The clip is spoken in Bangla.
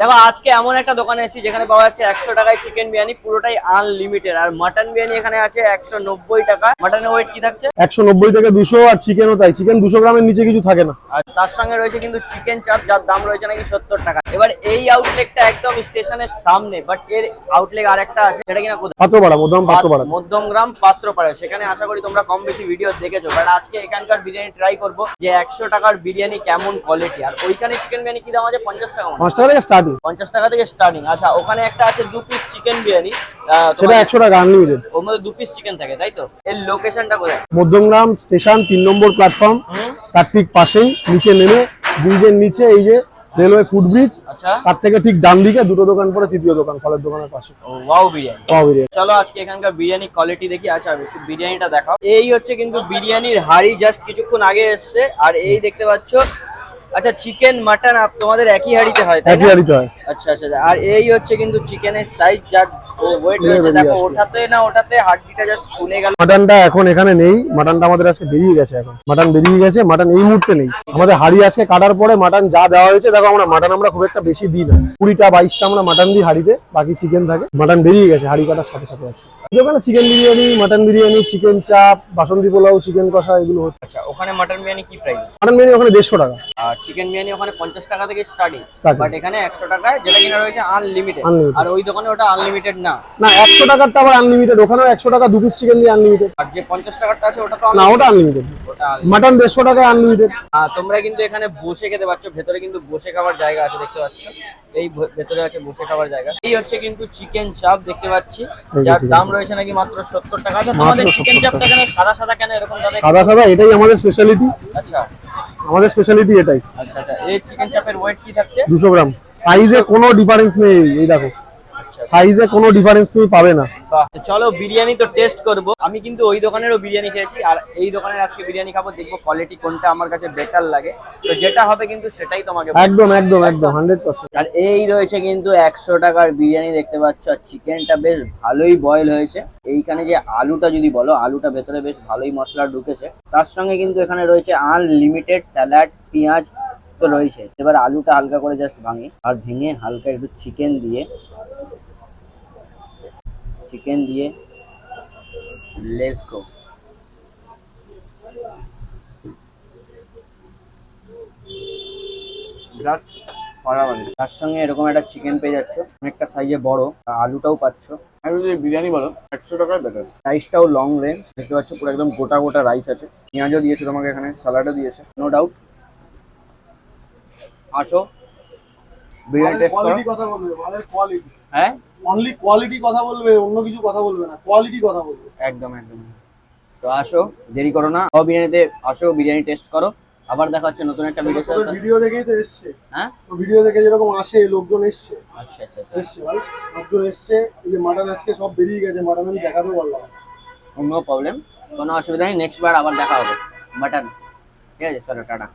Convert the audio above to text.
দেখো আজকে এমন একটা দোকানে এসেছি যেখানে পাওয়া যাচ্ছে একশো টাকায় চিকেন বিরিয়ানি পুরোটাই আনলিমিটেড আর মাটন বিরিয়ানি এখানে আছে একশো নব্বই টাকা। মাটনের ওয়েট কি থাকছে? একশো নব্বই থেকে দুশো আর চিকেনও তাই। চিকেন দুশো গ্রামের নিচে কিছু থাকে না। আর তার সঙ্গে রয়েছে কিন্তু চিকেন চাপ যার দাম রয়েছে নাকি সত্তর টাকা। এবার এই আউটলেটটা একদম স্টেশনের সামনে বাট এর আউটলেট আর একটা আছে সেটা কিনা কোথায়? পাত্রপাড়া মধ্যম পাত্রপাড়া। মধ্যমগ্রাম পাত্রপাড়া। সেখানে আশা করি তোমরা কম বেশি ভিডিও দেখেছ বাট আজকে এখানকার বিরিয়ানি ট্রাই করব যে একশো টাকার বিরিয়ানি কেমন কোয়ালিটি আর ওইখানে চিকেন বিরিয়ানি কি দাম আছে? পঞ্চাশ টাকা পাঁচ টাকা থেকে স্টার্টিং পঞ্চাশ টাকা থেকে স্টার্টিং। আচ্ছা ওখানে একটা আছে দু পিস চিকেন বিরিয়ানি। সেটা একশো টাকা আনলিমিটেড ওর মধ্যে দু পিস চিকেন থাকে তাই তো? এর লোকেশনটা কোথায় মধ্যমগ্রাম স্টেশন তিন নম্বর প্ল্যাটফর্ম তার ঠিক পাশেই নিচে নেমে ব্রিজের নিচে এই যে রেলওয়ে ফুটব্রিজ আচ্ছা। তার থেকে ঠিক ডান দিকে দুটো দোকান পরে তৃতীয় দোকান ফলের দোকানের পাশে। ওয়াও বিরিয়ানি। পাওয়া বেরিয়ে চলো আজকে এখানকার বিরিয়ানি কোয়ালিটি দেখি। আচ্ছা আমি একটু বিরিয়ানিটা দেখাও। এই হচ্ছে কিন্তু বিরিয়ানির হাড়ি জাস্ট কিছুক্ষণ আগে এসছে আর এই দেখতে পাচ্ছ আচ্ছা চিকেন মাটন তোমাদের একই হাড়িতে হয় একই হাড়িতে হয় আচ্ছা আচ্ছা আচ্ছা। আর এই হচ্ছে কিন্তু চিকেনের সাইজ যার মাটনটা এখন এখানে নেই মাটনটা আমাদের আজকে বেরিয়ে গেছে এখন। মাটন বেরিয়ে গেছে মাটন এই মুহূর্তে নেই। আমাদের হাড়ি আজকে কাটার পরে মাটন যা দেওয়া হয়েছে দেখো আমরা মাটন আমরা খুব একটা বেশি দিই না। কুড়িটা বাইশটা আমরা মাটন দিই হাড়িতে বাকি চিকেন থাকে। মাটন বেরিয়ে গেছে হাড়ি কাটার সাথে সাথে আছে। দোকানে chicken biryani mutton biryani chicken chaap basanti pulao chicken কষা এগুলো হচ্ছে। আচ্ছা ওখানে মাটন বিরিয়ানি কি প্রাইস মাটন বিরিয়ানি ওখানে দেড়শো টাকা। আর চিকেন বিরিয়ানি ওখানে পঞ্চাশ টাকা থেকে স্টার্টিং বাট এখানে একশো টাকায় যেটা কিনা রয়েছে আনলিমিটেড। আর ওই দোকানে ওটা আনলিমিটেড না। না একশো টাকারটা আবার আনলিমিটেড ওখানেও একশো টাকা দু পিস চিকেন দিয়ে আনলিমিটেড আর যে পঞ্চাশ টাকারটা আছে ওটা তো না। ওটা আনলিমিটেড ওটা মাটন দেড়শো টাকায় আনলিমিটেড তোমরা কিন্তু এখানে বসে খেতে পাচ্ছ ভেতরে কিন্তু বসে খাবার জায়গা আছে দেখতে পাচ্ছ? এই ভেতরে আছে বসে খাবার জায়গা। এই হচ্ছে কিন্তু চিকেন চাপ দেখতে পাচ্ছি। যার দাম রয়েছে নাকি মাত্র সত্তর টাকা। আচ্ছা তোমাদের চিকেন চাপটা কেন সাদা সাদা কেন? এরকম সাদা সাদা এটাই আমাদের স্পেশালিটি আচ্ছা। আমাদের স্পেশালিটি এটাই। আচ্ছা আচ্ছা। এই চিকেন চাপের ওয়েট কি থাকছে? দুশো গ্রাম। সাইজে কোনো ডিফারেন্স নেই এই দেখো। সাইজে কোনো ডিফারেন্স তুমি পাবে না। চলো বিরিয়ানি তো টেস্ট করব। আমি কিন্তু ওই দোকানেরও বিরিয়ানি খেয়েছি আর এই দোকানের আজকে বিরিয়ানি খাব দেখব কোয়ালিটি কোনটা আমার কাছে বেটার লাগে। তো যেটা হবে কিন্তু সেটাই তোমাকে একদম একদম একদম হান্ড্রেড পার্সেন্ট আর এই রয়েছে কিন্তু একশো টাকার বিরিয়ানি দেখতে পাচ্ছ আর চিকেনটা বেশ ভালোই বয়েল হয়েছে। এইখানে যে আলুটা যদি বলো আলুটা ভেতরে বেশ ভালোই মশলা ঢুকেছে। তার সঙ্গে কিন্তু এখানে রয়েছে আনলিমিটেড স্যালাড পেঁয়াজ তো রয়েছে। এবার আলুটা হালকা করে জাস্ট ভাঙে আর ভেঙে হালকা একটু চিকেন দিয়ে চিকেন দিয়ে লেস গো। বিরাট ফাটাফাটি। তার সঙ্গে এরকম একটা চিকেন পেয়ে যাচ্ছ। অনেকটা সাইজে বড় আলুটাও পাচ্ছ। আর যদি বিরিয়ানি বলো একশো টাকার বেটার রাইসটাও লং রেঞ্জ দেখতে পাচ্ছ পুরো একদম গোটা গোটা রাইস আছে। পেঁয়াজও দিয়েছে তোমাকে এখানে স্যালাডও দিয়েছে নো ডাউট আসো। বিরিয়ানি টেস্ট করো কথা বলবে মালের কোয়ালিটি হ্যাঁ? অনলি কোয়ালিটি কথা বলবে অন্য কিছু কথা বলবে না কোয়ালিটি কথা বলবে। একদম একদম। তো আসো দেরি করো না। ও বিরিয়ানিতে আসো বিরিয়ানি টেস্ট করো। আবার দেখা হচ্ছে নতুন একটা ভিডিও দেখেই তো এসছে। হ্যাঁ? ভিডিও দেখে যেরকম আসে লোকজন এসছে। আচ্ছা আচ্ছা আচ্ছা। এসছে ভাই। লোকজন এসছে এই যে মাটন আজকে সব বেরিয়ে গেছে মাটন আমি পারলাম। নো। প্রবলেম কোনো অসুবিধা নেই নেক্সট বার আবার দেখা হবে। মাটন ঠিক আছে চলো টাটা।